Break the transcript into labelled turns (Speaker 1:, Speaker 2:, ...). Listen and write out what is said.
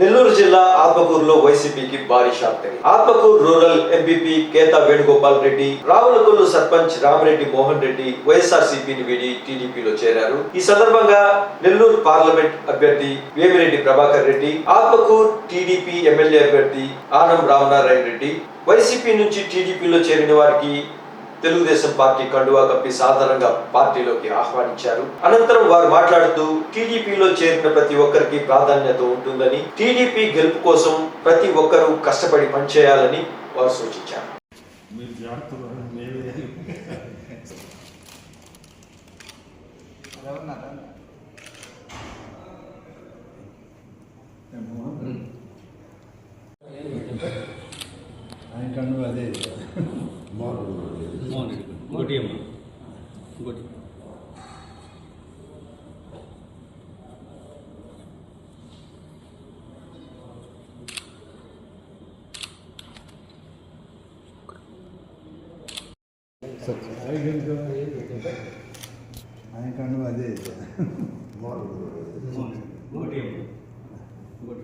Speaker 1: నెల్లూరు జిల్లా ఆత్మకూరులో వైసీపీకి భారీ షాక్ తగిలింది. Atmakur rural MPP Keta Venugopal Reddy Ravulakollu sarpanch Ramireddy Mohan Reddy YSR సిపిని వీడి టీడీపీలో చేరారు. ఈ సందర్భంగా నెల్లూరు పార్లమెంట్ అభ్యర్థి వేమిరెడ్డి ప్రభాకర్ రెడ్డి ఆత్మకూరు టీడీపీ ఎమ్మెల్యే అభ్యర్థి ఆనం రామనారాయణ రెడ్డి వైసీపీ నుంచి టీడీపీలో చేరిన వారికి తెలుగుదేశం పార్టీ కండువా కప్పి సాధారణంగా పార్టీలోకి ఆహ్వానించారు. అనంతరం వారు మాట్లాడుతూ టీడీపీలో చేరిన ప్రతి ఒక్కరికి ప్రాధాన్యత ఉంటుందని టీడీపీ గెలుపు కోసం ప్రతి ఒక్కరూ కష్టపడి పనిచేయాలని వారు సూచించారు.
Speaker 2: ఆయన కన్ను అదే.
Speaker 3: ఇంకోటి అమ్మా ఇంకోటి
Speaker 2: ఆయన కన్ను అదే
Speaker 3: ఇంకోటి అమ్మా ఇంకోటి